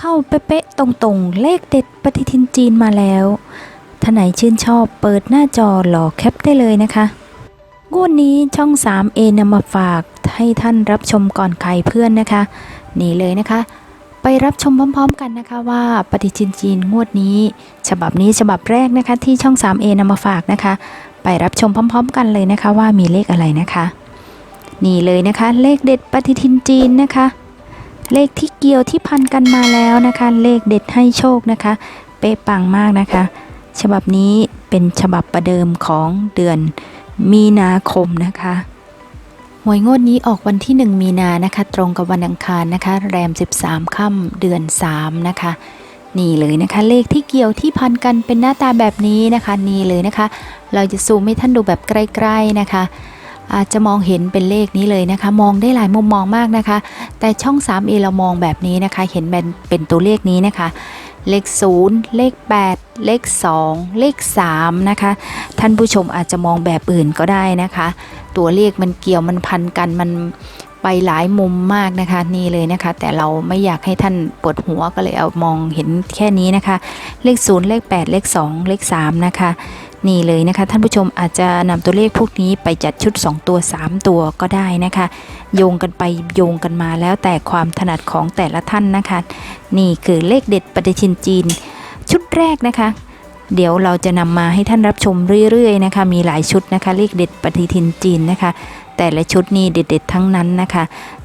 เข้าเป๊ะๆตรงๆ เลขเด็ดปฏิทินจีนมาแล้วท่านไหนชื่นชอบเปิดหน้าจอหลอแคปได้เลยนะคะงวดนี้ช่อง 3A นำมาฝากให้ท่านรับชมก่อนใครเพื่อนนะคะ นี่เลยนะคะ ไปรับชมพร้อม ๆ กันนะคะว่าปฏิทินจีนงวดนี้ ฉบับนี้ฉบับแรกนะคะ ที่ช่อง 3A นำมาฝากนะคะ ไปรับชมพร้อม ๆ กันเลยนะคะว่ามีเลขอะไรนะคะ นี่เลยนะคะ เลขเด็ดปฏิทินจีนนะคะ เลขที่เกี่ยวที่พันกันมาแล้วนะคะ เลขเด็ดให้โชคนะคะ เป๊ะปังมากนะคะ ฉบับนี้เป็นฉบับประเดิมของเดือนมีนาคมนะคะหวยงวดนี้ออกวันที่ 1 มีนานะคะ ตรงกับวันอังคารนะคะ แรม 13ค่ำเดือน 3 นะคะ นี่เลยนะคะ เลขที่เกี่ยวที่พันกันเป็นหน้าตาแบบนี้นะคะ นี่เลยนะคะ เราจะซูมให้ท่านดูแบบใกล้ ๆนะคะ จจะมองเห็นเป็นเลขนี้เลยนะคะ มองได้หลายมุมมองมากนะคะ แต่ช่อง 3A เรามองแบบนี้นะคะ เห็นเป็นเป็นตัวเลขนี้นะคะ เลข 0 เลข 8 เลข 2 เลข 3 นะคะ ท่านผู้ชมอาจจะมองแบบอื่นก็ได้นะคะ ตัวเลขมันเกี่ยวมันพันกันมัน ไปหลายมุมมากนะคะนี่เลยนะคะ แต่เราไม่อยากให้ท่านปวดหัวก็เลยเอามองเห็นแค่นี้นะคะ เลข 0 เลข 8 เลข 2 เลข 3 นะคะนี่เลยนะคะ ท่านผู้ชมอาจจะนำตัวเลขพวกนี้ไปจัดชุด 2 ตัว 3 ตัวก็ได้นะคะ โยงกันไปโยงกันมาแล้วแต่ความถนัดของแต่ละท่านนะคะ นี่คือเลขเด็ดปฏิทินจีน ชุดแรกนะคะ เดี๋ยวเราจะนำมาให้ท่านรับชมเรื่อยๆนะคะ มีหลายชุดนะคะ เลขเด็ดปฏิทินจีนนะคะ แต่ละชุดนี่เด็ด ๆ ทั้งนั้นนะคะ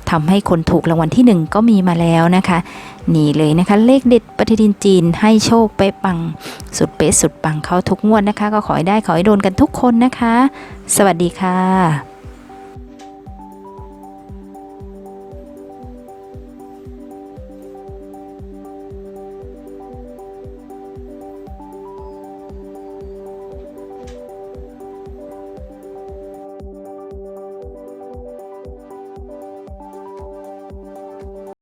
ทำให้คนถูกรางวัลที่หนึ่งก็มีมาแล้วนะคะ นี่เลยนะคะ เลขเด็ดปฏิทินจีนให้โชคเป๊ะปัง สุดเป๊ะสุดปังเขาทุกงวดนะคะ ก็ขอให้ได้ขอให้โดนกันทุกคนนะคะ สวัสดีค่ะ